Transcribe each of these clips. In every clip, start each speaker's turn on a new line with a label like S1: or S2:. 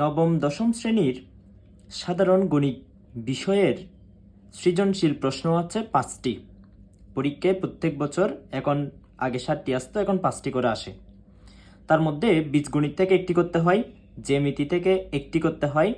S1: নবম দশম শ্রেণির সাধারণ গণিত বিষয়ের সৃজনশীল প্রশ্ন আছে পাঁচটি। পরীক্ষায় প্রত্যেক বছর এখন আগে সাতটি আসতো, এখন পাঁচটি করে আসে। তার মধ্যে বীজগণিত থেকে একটি করতে হয়, জ্যামিতি থেকে একটি করতে হয়,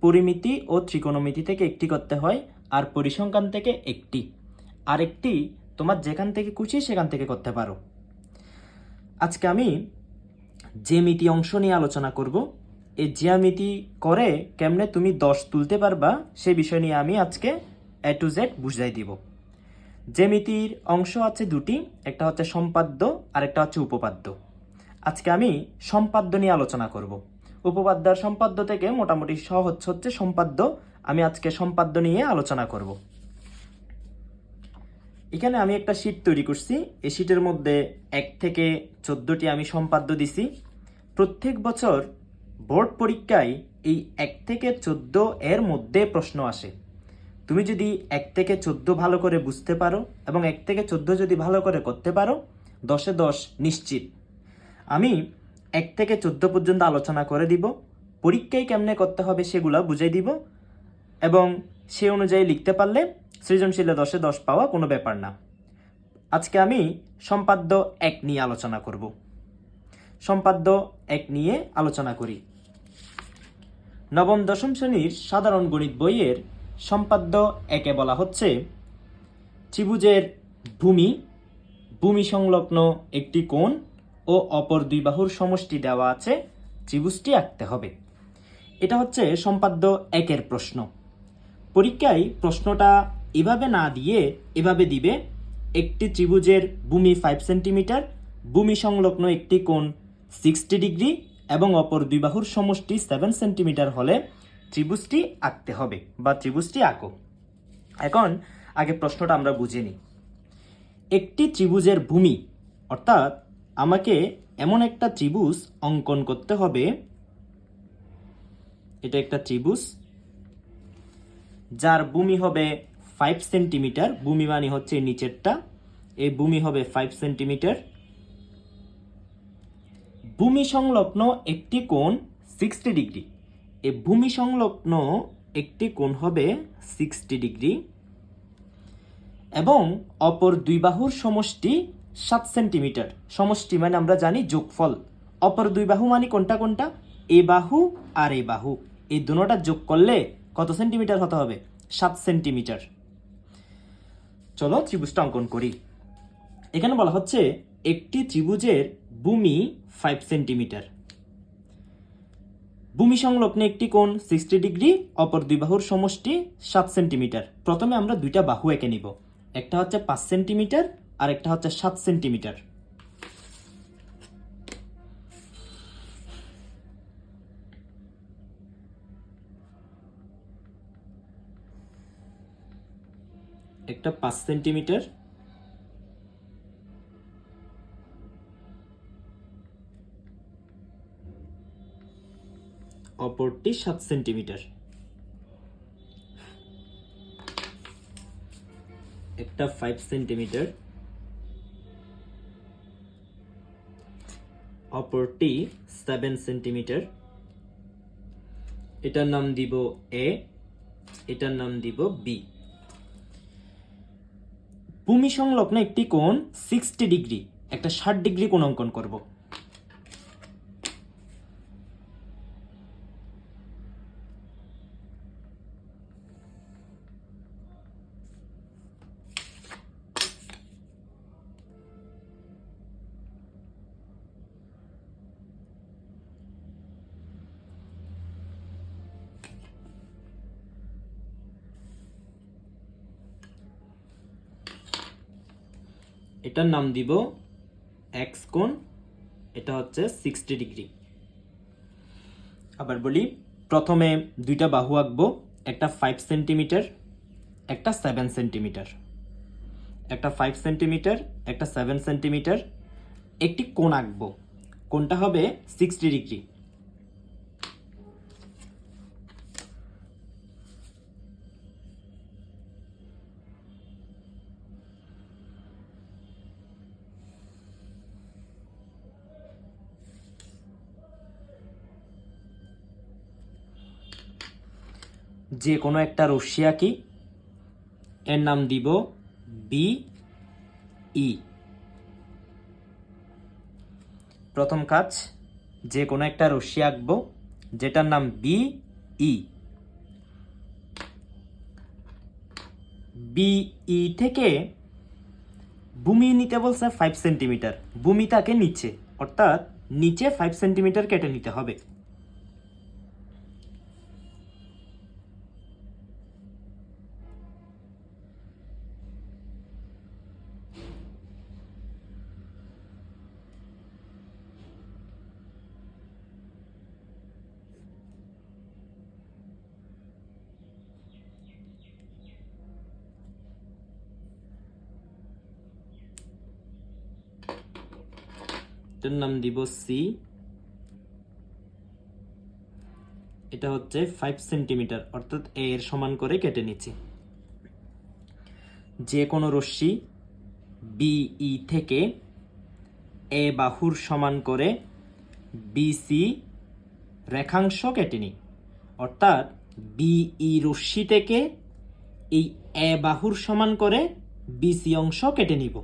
S1: পরিমিতি ও ত্রিকোণমিতি থেকে একটি করতে হয় আর পরিসংখ্যান থেকে একটি। আরেকটি তোমার যেখান থেকে খুশি সেখান থেকে করতে পারো। আজকে আমি জ্যামিতি অংশ নিয়ে আলোচনা করব। এই জ্যামিতি করে কেমনে তুমি দশ তুলতে পারবা, সে বিষয় নিয়ে আমি আজকে এ টু জেড বুঝাই দিব। জ্যামিতির অংশ আছে দুটি, একটা হচ্ছে সম্পাদ্য আর একটা হচ্ছে উপপাদ্য। আজকে আমি সম্পাদ্য নিয়ে আলোচনা করব। উপপাদ্য আর সম্পাদ্য থেকে মোটামুটি সহজ হচ্ছে সম্পাদ্য। আমি আজকে সম্পাদ্য নিয়ে আলোচনা করব। এখানে আমি একটা শীট তৈরি করছি। এই শীটের মধ্যে এক থেকে চোদ্দটি আমি সম্পাদ্য দিছি। প্রত্যেক বছর বোর্ড পরীক্ষায় এই এক থেকে চোদ্দ এর মধ্যে প্রশ্ন আসে। তুমি যদি এক থেকে চোদ্দ ভালো করে বুঝতে পারো এবং এক থেকে চোদ্দ যদি ভালো করে করতে পারো, দশে দশ নিশ্চিত। আমি এক থেকে চোদ্দ পর্যন্ত আলোচনা করে দিব, পরীক্ষায় কেমনে করতে হবে সেগুলা বুঝাই দিব এবং সে অনুযায়ী লিখতে পারলে সৃজনশীলে দশে দশ পাওয়া কোনো ব্যাপার না। আজকে আমি সম্পাদ্য এক নিয়ে আলোচনা করব। সম্পাদ্য এক নিয়ে আলোচনা করি। নবম দশম শ্রেণির সাধারণ গণিত বইয়ের সম্পাদ্য একে বলা হচ্ছে ত্রিভুজের ভূমি ভূমি সংলগ্ন একটি কোণ ও অপর দুই বাহুর সমষ্টি দেওয়া আছে, ত্রিভুজটি আঁকতে হবে। এটা হচ্ছে সম্পাদ্য একের প্রশ্ন। পরীক্ষায় প্রশ্নটা এভাবে না দিয়ে এভাবে দিবে, একটি ত্রিভুজের ভূমি ফাইভ সেন্টিমিটার ভূমি সংলগ্ন একটি কোণ সিক্সটি ডিগ্রি এবং অপর দুই বাহুর সমষ্টি সেভেন সেন্টিমিটার হলে ত্রিভুজটি আঁকতে হবে বা ত্রিভুজটি আঁকো। এখন আগে প্রশ্নটা আমরা বুঝে নিই। একটি ত্রিভুজের ভূমি, অর্থাৎ আমাকে এমন একটা ত্রিভুজ অঙ্কন করতে হবে, এটা একটা ত্রিভুজ, যার ভূমি হবে ফাইভ সেন্টিমিটার ভূমি মানে হচ্ছে নিচেরটা, এই ভূমি হবে ফাইভ সেন্টিমিটার ভূমি সংলগ্ন একটি কোণ সিক্সটি ডিগ্রি এ ভূমি সংলগ্ন একটি কোণ হবে সিক্সটি ডিগ্রি এবং অপর দুই বাহুর সমষ্টি সাত সেন্টিমিটার সমষ্টি মানে আমরা জানি যোগফল। অপর দুই বাহু মানে কোনটা কোনটা? এ বাহু আর এ বাহু। এই দুটোটা যোগ করলে কত সেন্টিমিটার হতে হবে? সাত সেন্টিমিটার চলো ত্রিভুজটা অঙ্কন করি। এখানে বলা হচ্ছে একটি ত্রিভুজের ভূমি ফাইভ সেন্টিমিটার ভূমি সংলগ্ন একটি কোণ সিক্সটি ডিগ্রি অপর দুই বাহুর সমষ্টি সাত সেন্টিমিটার প্রথমে আমরা দুইটা বাহু এঁকে নিব। একটা হচ্ছে পাঁচ সেন্টিমিটার আর একটা হচ্ছে সাত সেন্টিমিটার একটা পাঁচ সেন্টিমিটার অপরটি সাত সেন্টিমিটার। একটা ফাইভ সেন্টিমিটার। অপরটি সেভেন সেন্টিমিটার। এটার নাম দিব এ এটার নাম দিব বি ভূমি সংলগ্ন একটি কোণ সিক্সটি ডিগ্রি একটা ষাট ডিগ্রি কোণ অঙ্কন করব। এটার নাম দিব এক্স কোণ, এটা হচ্ছে সিক্সটি ডিগ্রি। আবার বলি, প্রথমে দুইটা বাহু আঁকবো, একটা ফাইভ সেন্টিমিটার একটা সেভেন সেন্টিমিটার একটা ফাইভ সেন্টিমিটার একটা সেভেন সেন্টিমিটার একটি কোণ আঁকবো। কোণটা হবে সিক্সটি ডিগ্রি। যে কোনো একটা রশ্মি আঁকি এর নাম দিব বি ই। প্রথম কাজ, যে কোনো একটা রশ্মি আঁকবো, যেটার নাম বি ই। বিই থেকে ভূমি নিতে বলছে ফাইভ সেন্টিমিটার ভূমি তাকে নিচে, অর্থাৎ নিচে ফাইভ সেন্টিমিটার কেটে নিতে হবে। এটার নাম দিব সি এটা হচ্ছে ফাইভ সেন্টিমিটার অর্থাৎ এ এর সমান করে কেটে নিচ্ছি। যে কোনো রশ্মি বিই থেকে এ বাহুর সমান করে বিসি রেখাংশ কেটে নিই। অর্থাৎ বিই রশ্মি থেকে এই এ বাহুর সমান করে বিসি অংশ কেটে নিব।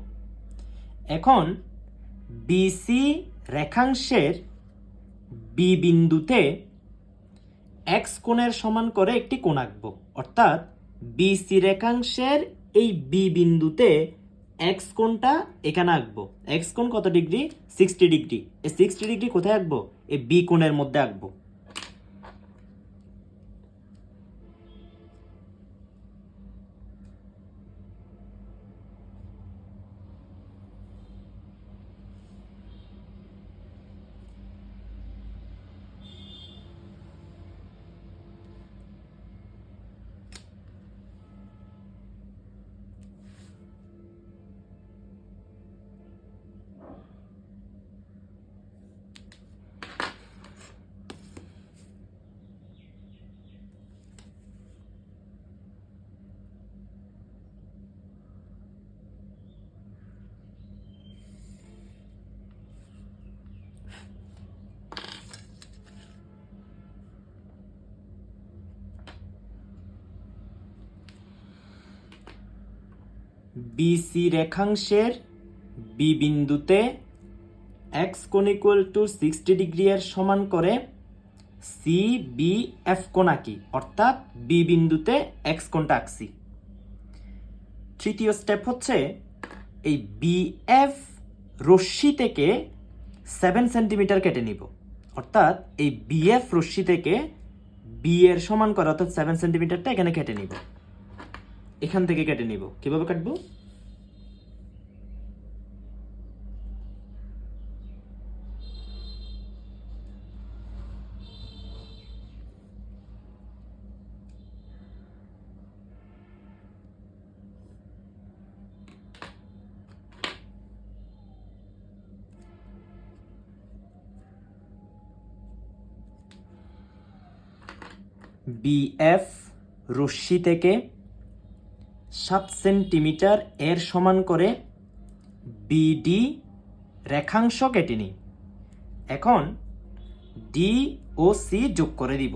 S1: এখন বিসি রেখাংশের বি বিন্দুতে এক্স কোণের সমান করে একটি কোণ আঁকব। অর্থাৎ বিসি রেখাংশের এই বি বিন্দুতে এক্স কোণটা এখানে আঁকবো। এক্স কোণ কত ডিগ্রি? Sixty degree. এই সিক্সটি ডিগ্রি কোথায় আঁকবো? এই বি কোণের মধ্যে আঁকবো। বিসি রেখাংশের বি বিন্দুতে এক্স কোণ ইকুয়াল টু সিক্সটি ডিগ্রি এর সমান করে সি বি এফ কোণ আঁকি অর্থাৎ বি বিন্দুতে এক্স কোণটা আঁকছি। তৃতীয় স্টেপ হচ্ছে এই বি এফ রশ্মি থেকে সেভেন সেন্টিমিটার কেটে নিব। অর্থাৎ এই বিএফ রশ্মি থেকে বি এর সমান করে, অর্থাৎ সেভেন সেন্টিমিটারটা এখানে কেটে নিব। এখান থেকে কেটে নিব। কীভাবে কাটবো? বিএফ রশ্মি থেকে সাত সেন্টিমিটার এর সমান করে বিডি রেখাংশ কেটে নিই। এখন ডি ও সি যোগ করে দিব।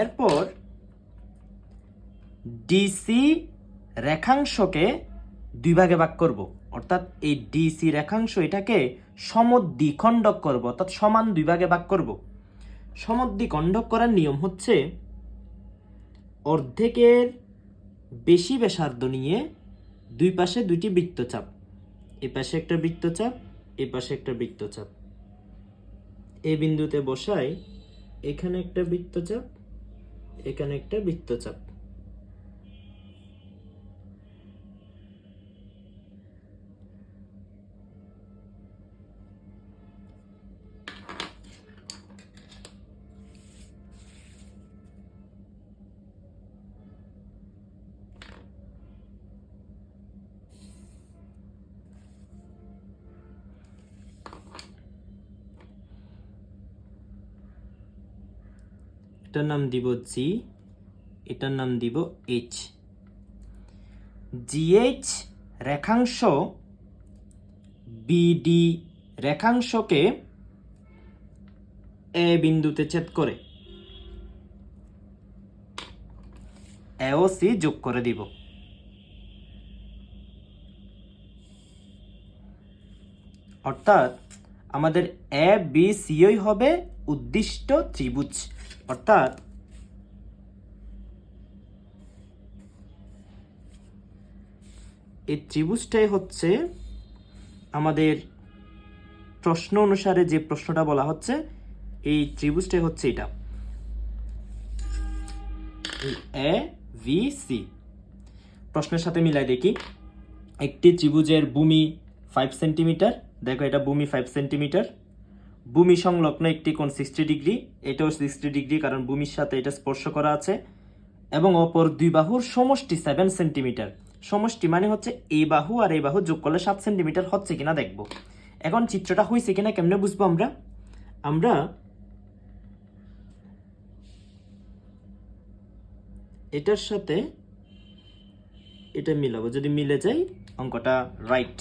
S1: এরপর ডিসি রেখাংশকে দুই ভাগে ভাগ করব। অর্থাৎ এই ডিসি রেখাংশ এটাকে সমদ্বিখণ্ডক করব, অর্থাৎ সমান দুই ভাগে ভাগ করব। সমদ্বিখণ্ডক করার নিয়ম হচ্ছে অর্ধেকের বেশি ব্যাসার্ধ নিয়ে দুই পাশে দুইটি বৃত্তচাপ। এ পাশে একটা বৃত্তচাপ, এ পাশে একটা বৃত্তচাপ। এই বিন্দুতে বসাই, এখানে একটা বৃত্তচাপ, এখানে একটা বৃত্তচাপ। এটার নাম দিব জি এটার নাম দিব এইচ জিএইচ রেখাংশ বিডি রেখাংশকে এ বিন্দুতে ছেদ করে এ ও সি যোগ করে দিব। অর্থাৎ আমাদের এ বি সিওই হবে উদ্দিষ্ট ত্রিভুজ, অর্থাৎ এই ত্রিভুজটাই হচ্ছে আমাদের প্রশ্ন অনুসারে যে প্রশ্নটা বলা হচ্ছে, এই ত্রিভুজটাই হচ্ছে এটা। এ ভি সি প্রশ্নের সাথে মিলাই দেখি। একটি ত্রিভুজের ভূমি ফাইভ সেন্টিমিটার দেখো এটা ভূমি ফাইভ সেন্টিমিটার ভূমি সংলগ্ন একটি কোণ সিক্সটি ডিগ্রি এটাও সিক্সটি ডিগ্রি কারণ ভূমির সাথে এটা স্পর্শ করা আছে, এবং অপর দুই বাহুর সমষ্টি সেভেন সেন্টিমিটার সমষ্টি মানে হচ্ছে এই বাহু আর এই বাহু যোগ করলে সাত সেন্টিমিটার হচ্ছে কিনা দেখব। এখন চিত্রটা হয়েছে কিনা কেমনে বুঝব আমরা? আমরা এটার সাথে এটা মিলাবো। যদি মিলে যায়, অঙ্কটা রাইট